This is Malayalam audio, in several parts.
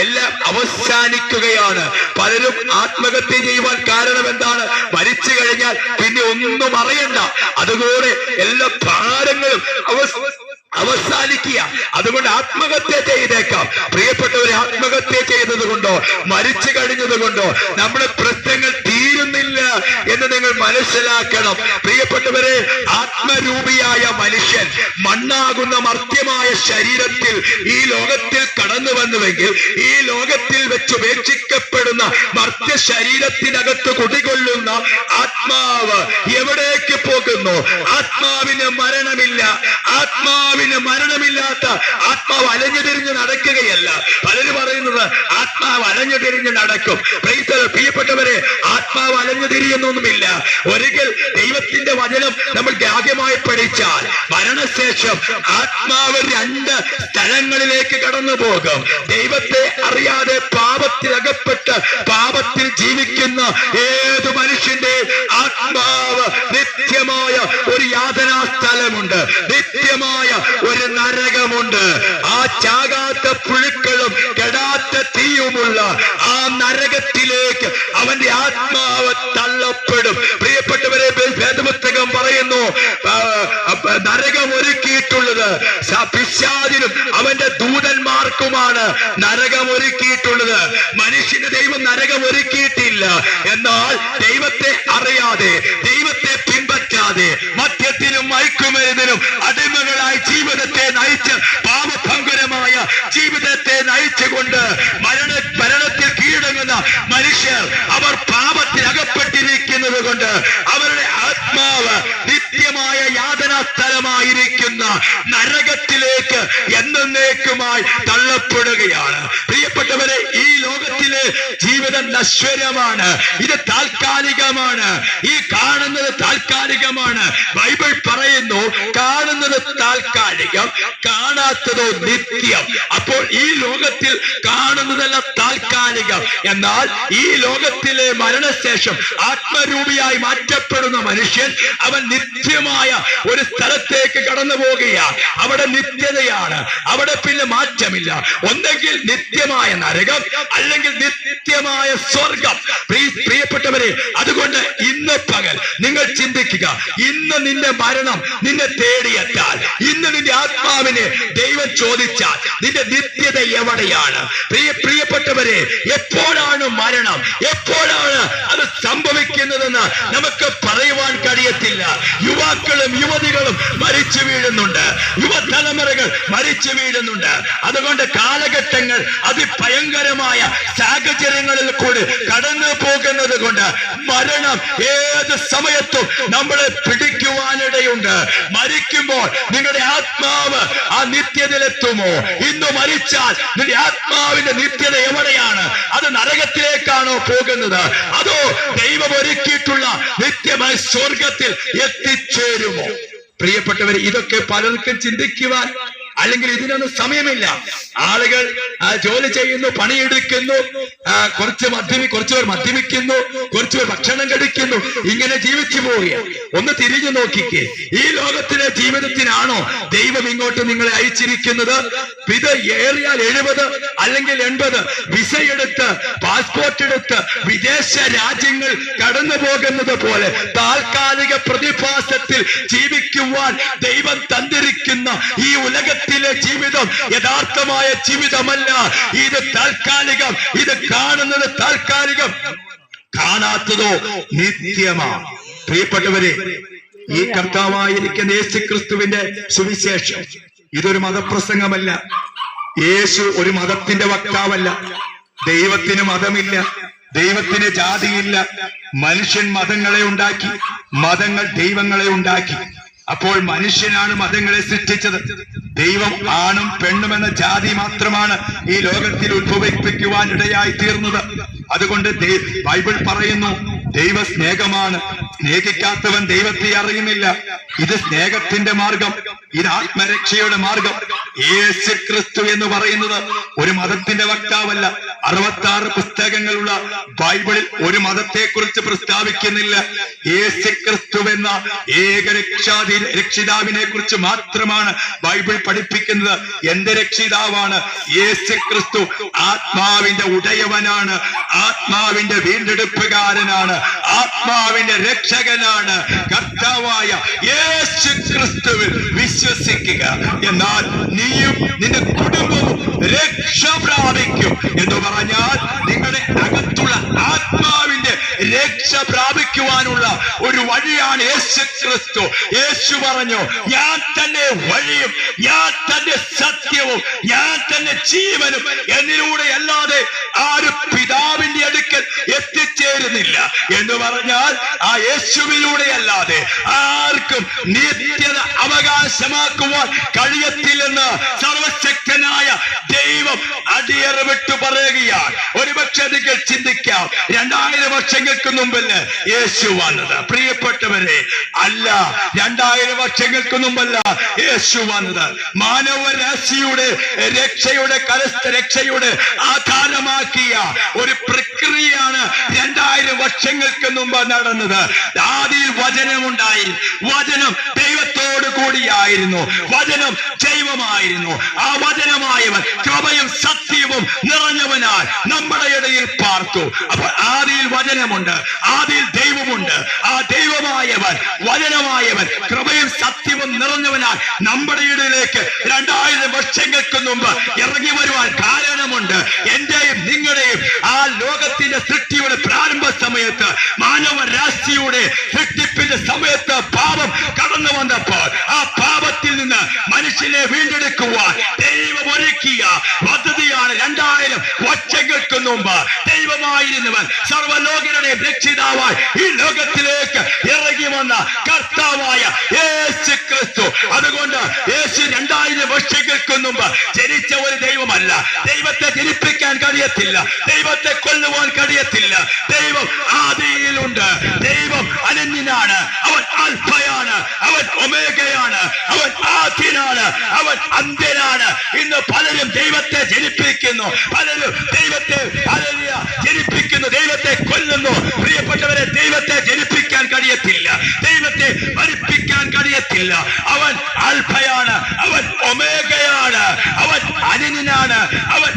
എല്ലാം അവസാനിക്കുകയാണ്. പലരും ആത്മഹത്യ ചെയ്യുവാൻ കാരണം എന്താണ്? മരിച്ചു കഴിഞ്ഞാൽ പിന്നെ ഒന്നും അറിയണ്ട. അതുപോലെ എല്ലാ ഭാരങ്ങളും അവസ് അവസാനിക്കുക. അതുകൊണ്ട് ആത്മഹത്യ ചെയ്തേക്കാം. പ്രിയപ്പെട്ടവരെ ആത്മഹത്യ ചെയ്തത് കൊണ്ടോ മരിച്ചു കഴിഞ്ഞത് കൊണ്ടോ നമ്മുടെ പ്രശ്നങ്ങൾ എന്ന് നിങ്ങൾ മനസ്സിലാക്കണം. പ്രിയപ്പെട്ടവരെ ആത്മരൂപിയായ മനുഷ്യൻ മണ്ണാകുന്ന മർത്യമായ ശരീരത്തിൽ ഈ ലോകത്തിൽ കടന്നു വന്നുവെങ്കിൽ ഈ ലോകത്തിൽ വെച്ച് ഉപേക്ഷിക്കപ്പെടുന്ന മർത്യ ശരീരത്തിനകത്ത് കുടികൊള്ളുന്ന ആത്മാവ് എവിടേക്ക് പോകുന്നു? ആത്മാവിന് മരണമില്ല. ആത്മാവിന് മരണമില്ലാത്ത ആത്മാവ് അലഞ്ഞു തിരിഞ്ഞ് നടക്കുകയല്ല. പലരും പറയുന്നത് ആത്മാവ് അലഞ്ഞു തിരിഞ്ഞ് നടക്കും. പ്രിയപ്പെട്ടവരെ ആത്മാവ് അലഞ്ഞു തിരിയുന്നൊന്നുമില്ല ഒരിക്കൽ ദൈവത്തിന്റെ വചനം നമ്മൾ ആദ്യമായി പഠിച്ചാൽ മരണശേഷം ആത്മാവ് രണ്ട് സ്ഥലങ്ങളിലേക്ക് കടന്നു പോകും ദൈവത്തെ അറിയാതെ പാപത്തിൽ അകപ്പെട്ട് പാപത്തിൽ ജീവിക്കുന്ന ഏത് മനുഷ്യന്റെ ആത്മാവ് നിത്യമായ ഒരു യാതനാ സ്ഥലമുണ്ട്. നിത്യമായ ഒരു നരകമുണ്ട്. ആ ചാകാത്ത നരകത്തിലേക്ക് അവന്റെ ആത്മാവ് തള്ളപ്പെടും. പ്രിയപ്പെട്ടവരെ വേദപുസ്തകം പറയുന്നു നരകം ഒരുക്കിയിട്ടുള്ളത് പിശാദിനും അവന്റെ ദൂതന്മാർക്കുമാണ് നരകം ഒരുക്കിയിട്ടുള്ളത്. മനുഷ്യന് ദൈവം നരകം ഒരുക്കിയിട്ടില്ല. എന്നാൽ ദൈവത്തെ അറിയാതെ ദൈവത്തെ പിൻപറ്റാതെ മദ്യത്തിനും മയക്കുമരുന്നിനും അടിമകളായി ജീവിതത്തെ നയിച്ച് പാപഭംഗുരമായ ജീവിതത്തെ നയിച്ചുകൊണ്ട് കൊണ്ട് അവരുടെ ആത്മാവ് നിത്യമായ യാതനാ സ്ഥലമായിരിക്കുന്ന നരകത്തിലേക്ക് എന്നേക്കുമായി തള്ളപ്പെടുകയാണ്. പ്രിയപ്പെട്ടവരെ ഈ ലോകത്തിലെ ജീവിതം നശ്വരമാണ്. ഇത് താൽക്കാലികമാണ്. ഈ കാണുന്നത് താൽക്കാലികമാണ്. ബൈബിൾ പറയുന്നു കാണുന്നത് താൽക്കാലികം കാണാത്തതോ നിത്യം. അപ്പോൾ ഈ ലോകത്തിൽ കാണുന്നതെല്ലാം താൽക്കാലികം. എന്നാൽ ഈ ലോകത്തിലെ മരണശേഷം ആത്മരൂപിയായി മാറ്റപ്പെടുന്ന മനുഷ്യൻ അവൻ നിത്യമായ ഒരു സ്ഥലത്തേക്ക് കടന്നു പോകുകയാണ് അവിടെ നിത്യതയാണ്. അവിടെ പിന്നെ മാറ്റമില്ല. ഒന്നെങ്കിൽ നിത്യമായ നരകം അല്ലെങ്കിൽ നിത്യമായ സ്വർഗം പ്രിയ- പ്രിയപ്പെട്ടവരെ അതുകൊണ്ട് ഇന്ന് പകൽ നിങ്ങൾ ചിന്തിക്കുക ഇന്ന് നിന്റെ മരണം നിന്നെ തേടിയെത്താൽ ഇന്ന് നിന്റെ ആത്മാവിനെ ദൈവം ചോദിച്ചാൽ നിന്റെ നിത്യത എവിടെയാണ്? പ്രിയ പ്രിയപ്പെട്ടവരെ എപ്പോഴാണ് മരണം? എപ്പോഴാണ് അത് സംഭവിക്കുന്നതെന്ന് നമുക്ക് പറയുവാൻ കഴിയത്തില്ല. യുവാക്കളും യുവതികളും മരിച്ചു വീഴുന്നുണ്ട്. യുവതലമുറകൾ മരിച്ചു വീഴുന്നുണ്ട്. അതുകൊണ്ട് കാലഘട്ടങ്ങൾ അതിഭയങ്കരമായ സാഹചര്യങ്ങളിൽ കൂടി കടന്നു പോകുന്നത് കൊണ്ട് മരണം ഏത് സമയത്തും നമ്മളെ പിടിക്കുവാനിടയുണ്ട്. മരിക്കുമ്പോൾ നിങ്ങളുടെ ആത്മാവ് ആ നിത്യതയിലെത്തുമോ ഇന്ന് മരിച്ചാൽ നിന്റെ ആത്മാവിന്റെ നിത്യത എവിടെയാണ്? അത് നരകത്തിലേക്കാണോ പോകുന്നത്? അതോ ദൈവം ഒരുക്കിയിട്ടുള്ള നിത്യമായ സ്വർഗത്തിൽ എത്തിച്ചേരുമോ? പ്രിയപ്പെട്ടവർ ഇതൊക്കെ പലർക്കും ചിന്തിക്കുവാൻ അല്ലെങ്കിൽ ഇതിനൊന്നും സമയമില്ല. ആളുകൾ ജോലി ചെയ്യുന്നു പണിയെടുക്കുന്നു കുറച്ച് മദ്യമി കുറച്ചുപേർ പേർ കുറച്ചുപേർ കുറച്ചു പേർ ഭക്ഷണം കഴിക്കുന്നു ഇങ്ങനെ ജീവിച്ചു പോവുകയാണ്. ഒന്ന് തിരിഞ്ഞു നോക്കിക്കേ. ഈ ലോകത്തിലെ ജീവിതത്തിനാണോ ദൈവം ഇങ്ങോട്ട് നിങ്ങളെ അയച്ചിരിക്കുന്നത്? ഇത് ഏറിയാൽ എഴുപത് അല്ലെങ്കിൽ എൺപത് വിസ എടുത്ത് പാസ്പോർട്ട് എടുത്ത് വിദേശ രാജ്യങ്ങൾ കടന്നു പോകുന്നത് പോലെ താൽക്കാലിക പ്രതിഭാസത്തിൽ ജീവിക്കുവാൻ ദൈവം തന്നിരിക്കുന്ന ഈ ഉലകത്തിലെ ജീവിതം യഥാർത്ഥമായ ജീവിതമല്ല. ഇത് താൽക്കാലികം. ഇത് കാണുന്നത് താൽക്കാലികം. കാണാത്തതോ നിത്യമാണ് പ്രിയപ്പെട്ടവരെ ഈ കർത്താവായിരിക്കുന്ന യേശു ക്രിസ്തുവിന്റെ സുവിശേഷം ഇതൊരു മതപ്രസംഗമല്ല. യേശു ഒരു മതത്തിന്റെ വക്താവല്ല. ദൈവത്തിന് മതമില്ല. ദൈവത്തിന് ജാതിയില്ല. മനുഷ്യൻ മതങ്ങളെ ഉണ്ടാക്കി. മതങ്ങൾ ദൈവങ്ങളെ ഉണ്ടാക്കി. അപ്പോൾ മനുഷ്യനാണ് മതങ്ങളെ സൃഷ്ടിച്ചത്. ദൈവം ആണും പെണ്ണും എന്ന ജാതി മാത്രമാണ് ഈ ലോകത്തിൽ ഉത്ഭവിപ്പിക്കുവാൻ ഇടയായി തീർന്നത്. അതുകൊണ്ട് ബൈബിൾ പറയുന്നു ദൈവ സ്നേഹമാണ് സ്നേഹിക്കാത്തവൻ ദൈവത്തെ അറിയുന്നില്ല. ഇത് സ്നേഹത്തിന്റെ മാർഗം ഇത് ആത്മരക്ഷയുടെ മാർഗം. യേശു ക്രിസ്തു എന്ന് പറയുന്നത് ഒരു മതത്തിന്റെ വക്താവല്ല. അറുപത്തി പുസ്തകങ്ങളുള്ള ബൈബിളിൽ ഒരു മതത്തെ കുറിച്ച് പ്രസ്താവിക്കുന്നില്ല. യേശു ക്രിസ്തു എന്ന ഏക രക്ഷാതി രക്ഷിതാവിനെ കുറിച്ച് മാത്രമാണ് ബൈബിൾ പഠിപ്പിക്കുന്നത്. എന്റെ രക്ഷിതാവാണ് യേശു ക്രിസ്തു ആത്മാവിന്റെ ഉടയവനാണ് ആത്മാവിന്റെ വീണ്ടെടുപ്പുകാരനാണ്. ആത്മാവിന്റെ രക്ഷകനാണ്. കർത്താവായ യേശു ക്രിസ്തുവിൽ വിശ്വസിക്കുക. എന്നാൽ നീയും നിന്റെ കുടുംബവും എന്ന് പറഞ്ഞാൽ നിങ്ങളുടെ അകത്തുള്ള ആത്മാവിന്റെ രക്ഷ പ്രാപിക്കുവാനുള്ള ഒരു വഴിയാണ് യേശു ക്രിസ്തു യേശു പറഞ്ഞു ഞാൻ തന്നെ വഴിയും ഞാൻ തന്നെ സത്യവും ഞാൻ തന്നെ ജീവനും. എന്നിലൂടെ അല്ലാതെ ആരും പിതാവിന്റെ അടുക്കൽ എത്തിച്ചേരുന്നില്ല എന്ന് പറഞ്ഞാൽ ആ യേശുവിലൂടെ അല്ലാതെ ആർക്കും നിത്യത അവകാശമാക്കുവാൻ കഴിയത്തില്ലെന്ന് സർവശക്തനായ ദൈവം അടിയറവിട്ട് പറയുകയാണ്. ഒരുപക്ഷെ നിങ്ങൾ ചിന്തിക്കാം രണ്ടായിരം വർഷങ്ങൾക്ക് മുമ്പല്ല യേശു വന്നത്. പ്രിയപ്പെട്ടവരെ അല്ല രണ്ടായിരം വർഷങ്ങൾക്ക് മുമ്പല്ല യേശു വന്നത്. മാനവരാശിയുടെ രക്ഷയുടെ കരസ്ഥ രക്ഷയുടെ ആധാരമാക്കിയ ഒരു പ്രക്രിയയാണ് രണ്ടായിരം വർഷങ്ങൾക്ക് മുമ്പ് നടന്നത്. ആദിയിൽ വചനമുണ്ടായി. വചനം ദൈവത്തോട് കൂടിയായിരുന്നു. വചനം ദൈവമായിരുന്നു ആ വചനമായവൻ കൃപയും സത്യവും നിറഞ്ഞവനാൽ നമ്മുടെ ഇടയിൽ പാർത്തു. അപ്പോൾ ആദിയിൽ വചനമുണ്ട്. ആദിയിൽ ദൈവമുണ്ട്. ആ ദൈവമായവൻ വചനമായവൻ കൃപയും സത്യവും നിറഞ്ഞവനാൽ നമ്മുടെ ഇടയിലേക്ക് രണ്ടായിരം വർഷങ്ങൾക്ക് മുമ്പ് ഇറങ്ങി വരുവാൻ കാരണമുണ്ട്. എന്റെയും നിങ്ങളുടെയും ആ ലോകത്തിന്റെ സൃഷ്ടിയുടെ മാനവ രാശിയുടെ സൃഷ്ടിപ്പിന്റെ സമയത്ത് പാപം കടന്നു വന്നപ്പോൾ ആ പാപത്തിൽ നിന്ന് മനുഷ്യനെ വീണ്ടെടുക്കുവാൻ ദൈവം ഒരുക്കിയ പദ്ധതിയാണ് രണ്ടായിരം വർഷങ്ങൾക്ക് മുമ്പ് ദൈവമായിരുന്നവൻ സർവലോകരുടെ രക്ഷിതാവായി ഈ ലോകത്തിലേക്ക് ഇറങ്ങി വന്ന കർത്താവായ യേശു ക്രിസ്തു അതുകൊണ്ട് യേശു രണ്ടായിരം വർഷങ്ങൾക്ക് മുമ്പ് ജനിച്ച ഒരു ദൈവമല്ല. ദൈവത്തെ ജനിപ്പിക്കാൻ കഴിയത്തില്ല. ദൈവത്തെ കൊല്ലുവാൻ കഴിയത്തില്ല. ദൈവം ആദിയിലുണ്ട്. ദൈവം അനന്യനാണ്. അവൻ അൽഫയാണ് അവൻ ഒമേഗയാണ്. അവൻ ആദ്യനാണ്. അവൻ അന്ത്യനാണ്. ഇന്ന് പലരും ദൈവത്തെ ജനിപ്പിക്കുന്നു. പലരും ദൈവത്തെ ഹല്ലേലൂയ, ജനിപ്പിക്കുന്നു ദൈവത്തെ കൊല്ലുന്നു പ്രിയപ്പെട്ടവരെ ദൈവത്തെ ജനിപ്പിക്കാൻ കഴിയത്തില്ല ദൈവത്തെ കഴിയത്തില്ല അവൻ അൽഫയാണ് അവൻ ഒമേഗയാണ്. അവൻ അനിനാണ് അവൻ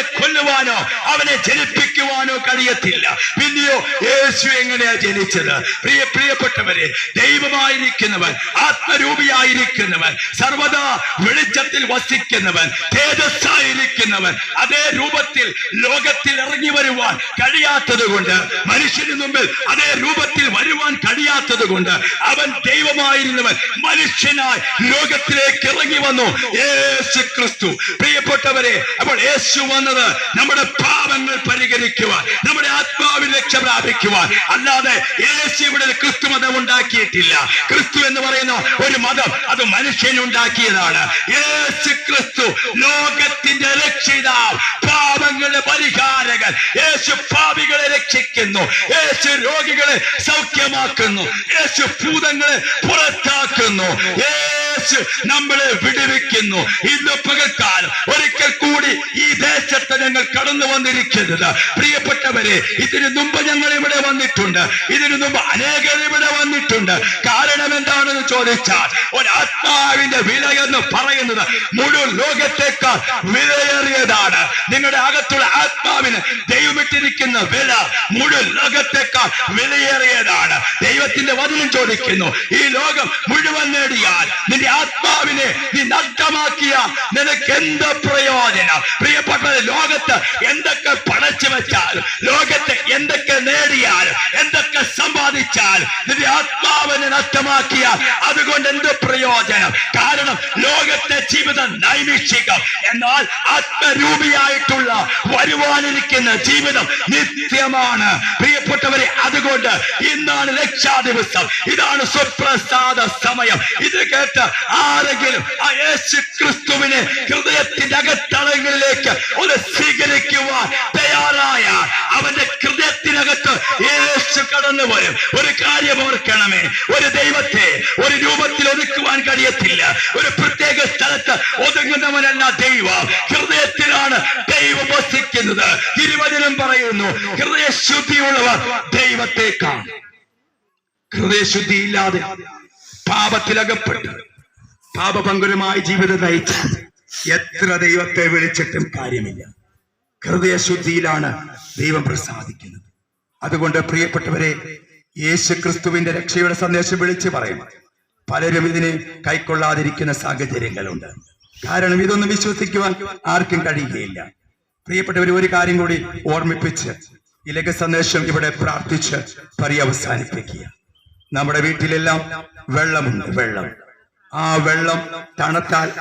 അവനെ കൊല്ലുവാനോ അവനെ ജനിപ്പിക്കുവാനോ കഴിയത്തില്ല. പിന്നെയോ യേശു എങ്ങനെയാ ജനിച്ചത്? പ്രിയ പ്രിയപ്പെട്ടവരെ ദൈവമായിരിക്കുന്നവൻ ആത്മരൂപിയായിരിക്കുന്നവൻ സർവദാ വെളിച്ചത്തിൽ വസിക്കുന്നവൻ തേജസ്സായിരിക്കുന്നവൻ അതേ രൂപത്തിൽ ലോകത്തിൽ ഇറങ്ങി വരുവാൻ കഴിയാത്തത് കൊണ്ട് മനുഷ്യന് മുമ്പിൽ അതേ രൂപത്തിൽ വരുവാൻ കഴിയാത്തത് കൊണ്ട് അവൻ ദൈവമായിരുന്നവൻ മനുഷ്യനായി ലോകത്തിലേക്ക് ഇറങ്ങി വന്നു. യേശു ക്രിസ്തു പ്രിയപ്പെട്ടവരെ അപ്പോൾ യേശു വന്നത് നമ്മുടെ പാപങ്ങൾ പരിഹരിക്കുവാൻ നമ്മുടെ ആത്മാവിൽ രക്ഷ പ്രാപിക്കുവാൻ. അല്ലാതെ ഇവിടെ ക്രിസ്തു മതം ഉണ്ടാക്കിയിട്ടില്ല. ക്രിസ്തു എന്ന് പറയുന്ന ഒരു മതം അത് മനുഷ്യനുണ്ടാക്കിയതാണ് യേശു ക്രിസ്തു ലോകത്തിന്റെ രക്ഷിതാവ് പാപങ്ങളുടെ പരിഹാരകൻ. യേശു പാപികളെ രക്ഷിക്കുന്നു. യേശു രോഗികളെ സൗഖ്യമാക്കുന്നു. യേശു ഭൂതങ്ങളെ പുറത്താക്കുന്നു. യേശു നമ്മളെ വിടുവിക്കുന്നു. ഇന്ന് പകൽക്കാലം ഒരിക്കൽ ഞങ്ങൾ കടന്നു വന്നിരിക്കുന്നത്. പ്രിയപ്പെട്ടവരെ ഇതിനു മുമ്പ് ഞങ്ങൾ ഇവിടെ വന്നിട്ടുണ്ട്. ഇതിനു മുമ്പ് അനേകർ ഇവിടെ വന്നിട്ടുണ്ട്. കാരണം എന്താണെന്ന് ചോദിച്ചാൽ ഒരാത്മാവിന്റെ വില എന്ന് പറയുന്നത് മുഴുവൻ ലോകത്തേക്കാൾ വിലയേറിയതാണ്. നിങ്ങളുടെ അകത്തുള്ള ആത്മാവിന് ദൈവമിട്ടിരിക്കുന്ന വില മുഴുവൻ ലോകത്തേക്കാൾ വിലയേറിയതാണ്. ദൈവത്തിന്റെ വചനം ചോദിക്കുന്നു ഈ ലോകം മുഴുവൻ നേടിയാൽ നിന്റെ ആത്മാവിനെ നീ നഷ്ടമാക്കിയ നിനക്ക് എന്ത് പ്രയോജനം? പ്രിയപ്പെട്ട ലോകത്ത് എന്തൊക്കെ പണച്ചു വെച്ചാൽ ലോകത്ത് എന്തൊക്കെ നേടിയാൽ എന്തൊക്കെ സമ്പാദിച്ചാൽ നിന്റെ ആത്മാവിനെ നഷ്ടമാക്കിയാൽ അതുകൊണ്ട് എന്ത് പ്രയോജനം? കാരണം ലോകത്തെ ജീവിതം നൈമിഷികം. എന്നാൽ ആത്മരൂപിയായിട്ടുള്ള വരുവാനിരിക്കുന്ന ജീവിതം നിത്യമാണ്. പ്രിയപ്പെട്ടവരെ അതുകൊണ്ട് ഇന്നാണ് രക്ഷാ ദിവസം ഇതാണ് സുപ്രസാദ സമയം. ഇത് കേട്ട് ആരെങ്കിലും ക്രിസ്തുവിനെ ഹൃദയത്തിന്റെ ഒന്ന് സ്വീകരിക്കുവാൻ തയ്യാറായ അവന്റെ ഹൃദയത്തിനകത്ത് യേശു കടന്നു വരും. ഒരു കാര്യം ഓർക്കണമേ. ഒരു ദൈവത്തെ ഒരു രൂപത്തിൽ ഒതുക്കുവാൻ കഴിയത്തില്ല. ഒരു പ്രത്യേക സ്ഥലത്ത് ഒതുങ്ങുന്നവനല്ല ദൈവം. ഹൃദയത്തിലാണ് ദൈവം വസിക്കുന്നത്. തിരുവചനം പറയുന്നു ഹൃദയശുദ്ധിയുള്ളവർ ദൈവത്തെ കാണും ഹൃദയശുദ്ധിയില്ലാതെ പാപത്തിലകപ്പെട്ട് പാപപങ്കുരമായ ജീവിതം നയിച്ച എത്ര ദൈവത്തെ വിളിച്ചിട്ടും കാര്യമില്ല. ഹൃദയശുദ്ധിയിലാണ് ദൈവം പ്രസാദിക്കുന്നത്. അതുകൊണ്ട് പ്രിയപ്പെട്ടവരെ യേശു ക്രിസ്തുവിന്റെ രക്ഷയുടെ സന്ദേശം വിളിച്ചു പറയും പലരും ഇതിനെ കൈക്കൊള്ളാതിരിക്കുന്ന സാഹചര്യങ്ങളുണ്ട്. കാരണം ഇതൊന്നും വിശ്വസിക്കുവാൻ ആർക്കും കഴിയുകയില്ല. പ്രിയപ്പെട്ടവർ ഒരു കാര്യം കൂടി ഓർമ്മിപ്പിച്ച് ലഘ സന്ദേശം ഇവിടെ പ്രാർത്ഥിച്ച് പര്യവസാനിപ്പിക്കുക. നമ്മുടെ വീട്ടിലെല്ലാം വെള്ളമുണ്ട് വെള്ളം. ആ വെള്ളം തണുത്താൽ